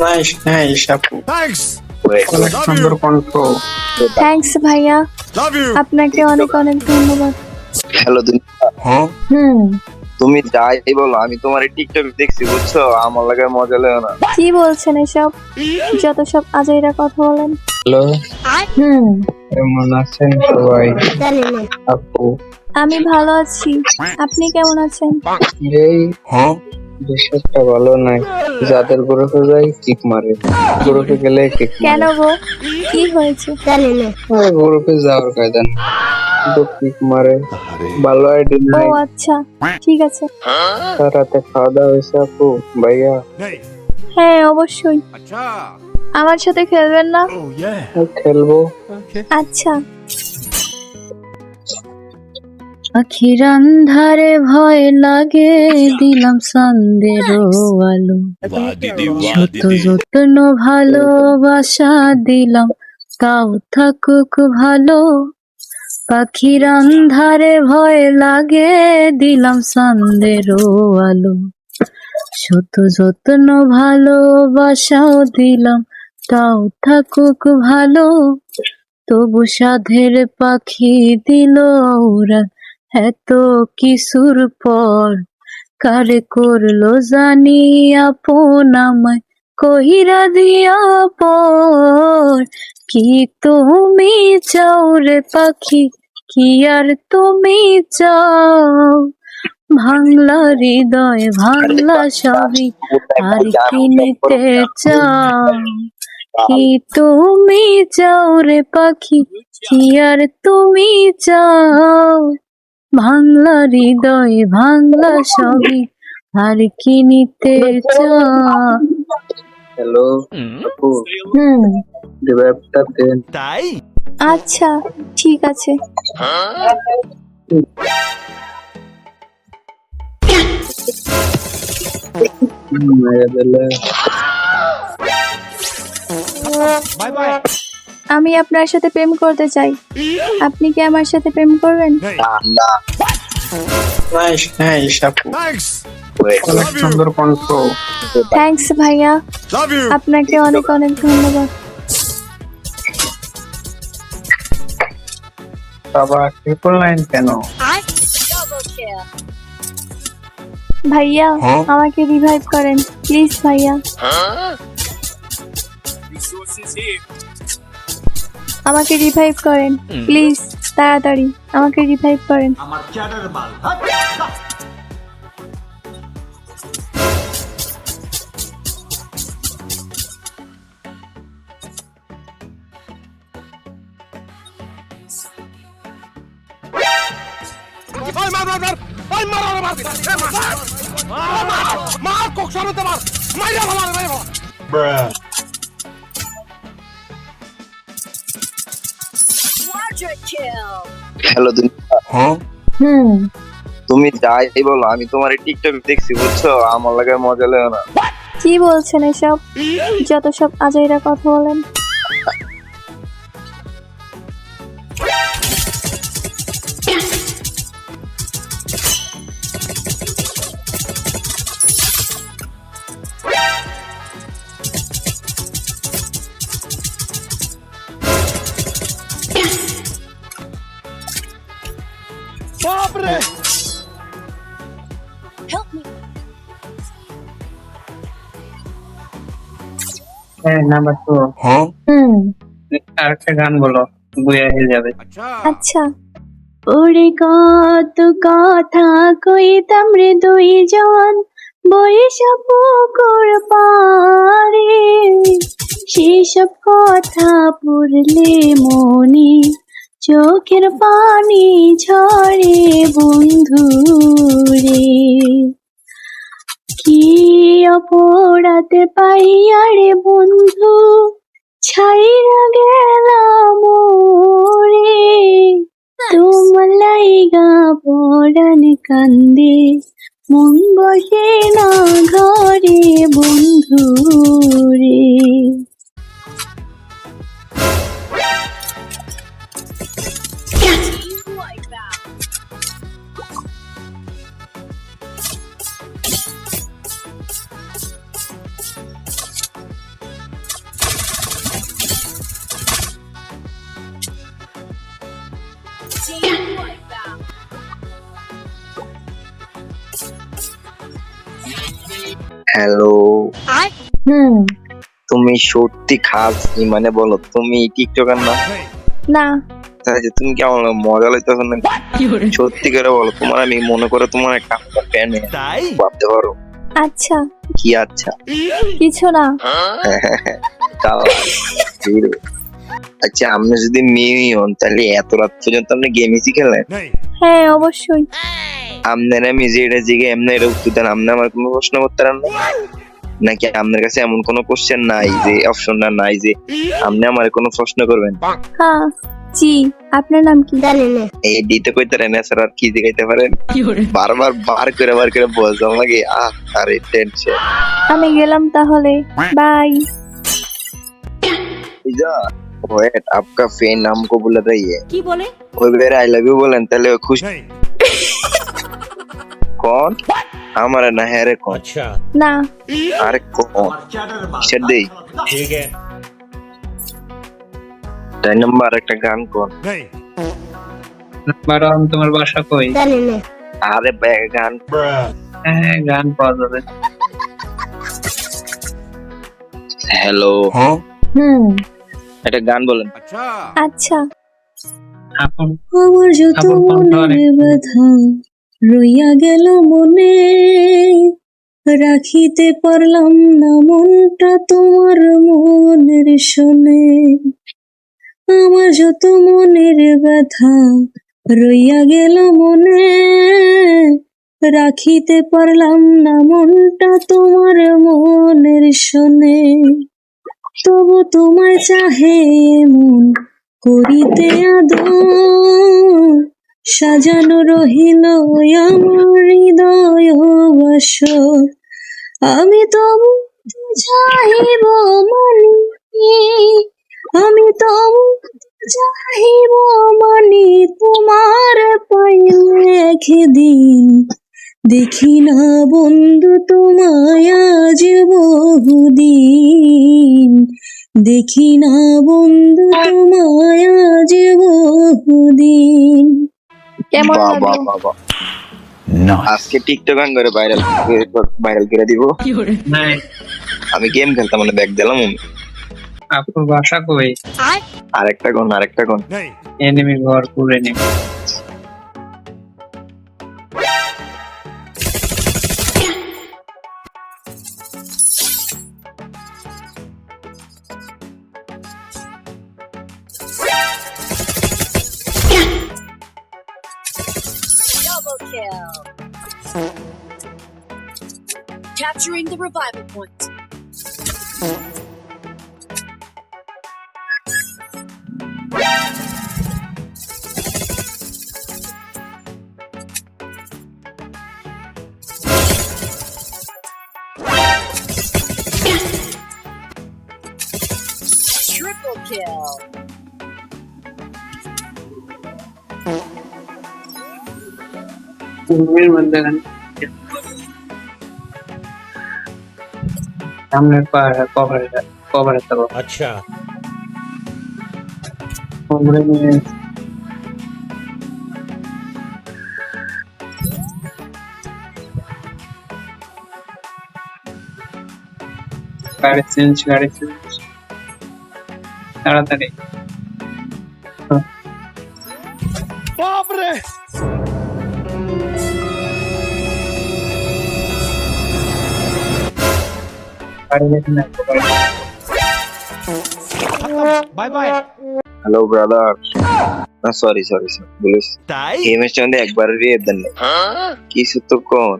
Nice nice আপু Thanks. অনেক সুন্দর কণ্ঠ থ্যাঙ্কস ভাইয়া. আপনাকে অনেক অনেক ধন্যবাদ। হ্যালো হুম। তুমি যাই বলো আমি তোমার টিকটক দেখছি বুঝছ? আমার লাগে মজা লাগে না। কি বলছেন এসব? যত সব আজাইরা কথা বলেন। হ্যালো হুম। কেমন আছেন সবাই? আপু আমি ভালো আছি। আপনি কেমন আছেন? এই বিষয়টা ভালো নাই যাদের গ্রুপে যাই কিক মারে। গ্রুপে গেলে কিক কেন গো? কি হয়েছে? আরে গ্রুপে যাওয়ার কায়দা নেই। শুধু কিক মারে। ভালো আইডি ও আচ্ছা ঠিক আছে। তার রাতে খাওয়া দাওয়া হয়েছে আপু ভাইয়া। হ্যাঁ অবশ্যই। আমার সাথে খেলবেন না? Oh খেলব। আচ্ছা। আখির আন্ধারে ভয় লাগে দিলাম সন্দের আলো যত যত্ন ভালোবাসা দিলাম তাও থাকুক ভালো। পাখির আন্ধারে ভয় লাগে দিলাম সন্দের আলো শত যত্ন ভালোবাসাও দিলাম তাও থাকুক ভালো। তবু সাধের পাখি দিল ওরা এত কিসুর পর কারে করল জানি আপন আমায়? কহিরা দিয়া পর, কি তুমি চাও রে পাখি? কি আর তুমি চাও? ভাঙলা হৃদয়, ভাঙলা সবই আর কি নিতে চাও? কি তুমি চাও রে পাখি? কি আর তুমি চাও? ভাঙলা হৃদয় ভাঙলা সবই। আর কি নিতে হ্যালো আপু। হুম। Tai. আচ্ছা ঠিক আছে। Bye bye. আমি আপনার সাথে প্রেম করতে চাই। আপনি কি আমার সাথে প্রেম করবেন. না না নাইস নাইস অনেক সুন্দর কণ্ঠ থ্যাঙ্কস ভাইয়া। আপনাকে অনেক অনেক ধন্যবাদ। বাবা ট্রিপল লাইন কেন? ভাইয়া আমাকে রিভাইভ করেন। প্লিজ ভাইয়া। আমাকে রিভাইভ করেন প্লিজ তাড়াতাড়ি আমাকে রিভাইভ করেন Bruh. Mar. Bruh. হ্যালো হুম। তুমি যাই বলো আমি তোমার টিকটক দেখছি বুঝছ? আমার লাগে মজা লাগে না। কি বলছেন এসব? যত সব আজাইরা কথা বলেন। Pobre. হ্যাঁ নাম্বার টু হুম। আরেকটা গান বলো বুয়া হয়ে যাবে। আচ্ছা। ওরে কত কথা কইতাম রে দুইজন বৈশা পুকুর পারে সেসব কথা পড়লে মনে চোখের পানি ঝরে বন্ধু রে কি অপরাধ পাইয়া রে বন্ধু, ছাইরা গেলাম রে তোমার লাইগা পড়ান কান্দে, মন বসে না ঘরে বন্ধু রে হ্যালো হুম। তুমি সত্যি খাস মানে বলো তুমি টিকটকার না? না। তাহলে তুমি কি আমার মজা লইতেছ সত্যি করে বলো তোমার আমি মনে করে তোমার একটা ফ্যান ভাবতে পারো। আচ্ছা। কি আচ্ছা? কিছু না। হ্যাঁ, হ্যাঁ, হ্যাঁ। আচ্ছা আপনি যদি মেয়ে হন তাহলে এত রাত পর্যন্ত আপনি গেমই খেলেন হ্যাঁ অবশ্যই। আপনার আমি যে এটা জিগে এমনি এটা উত্তর দেন আপনি আমার কোনো প্রশ্ন করতে পারেন না? নাকি আপনার কাছে এমন কোনো কোশ্চেন নাই যে অপশনটা নাই যে আপনি আমার কোনো প্রশ্ন করবেন? হ্যাঁ জি আপনার নাম কি? এই দিতে কইতে পারেন স্যার আর কি জিগাইতে পারেন? বারবার বার করে বার করে বলতাম লাগে আহ আরে টেনশন আমি গেলাম তাহলে বাই। वेट आपका फैन हमको बुला रही है কি বলে वो अगर आई लव यू बोलन তাহলে ও খুশ নেই कौन हमारा ना है रे कौन আচ্ছা না अरे कौन কিসের দেই ঠিক আছে তাই নাম্বার একটা গান কোন নেই ম্যাডাম তোমার বাসা কই আরে ব্যাগ গান হ্যাঁ গান পাওয়া যাবে হ্যালো হুম একটা গান বলেন। আচ্ছা। আচ্ছা। আমার যত মনের অনেক- রইয়া গেল মনে। রাখিতে পারলাম না মনটা তোমার মনের শোনে। আমার যত মনের ব্যথা রইয়া গেল মনে। রাখিতে পারলাম না মনটা তোমার মনের শোনে। তবু তোমায় চাহে মন করিতে আদর। সাজানো রহিল আমার হৃদয় আমি তবু চাহিব মানি, আমি তবু চাহিব মানি, তোমার পাইলে একদিন দেখি না বন্ধু তোমায় আজ বহুদিন। দেখি না বন্ধু তোমায় আজ বহুদিন। কেমন লাগল? আজকে টিকটক গান করে ভাইরাল ভাইরাল করে দিব। নাই আমি গেম খেলতাম মানে ব্যাগ দিলাম আমি। আপুর বাসা কই? আরেকটা কোন আরেকটা কোন নেই এনিমি ঘর করে নেবে capturing the revival point. Triple kill. Win, win, win. সামনের পাহাড় কভার কভার থাকো। আচ্ছা। কোমরে গাড়ি চেঞ্জ গাড়ি চেঞ্জ তাড়াতাড়ি। বাপরে! বাই বাই হ্যালো ব্রাদার না সরি সরি সরি বলিস তাই গেমের সঙ্গে একবার রিয়ে দেন কিছু তো কোন?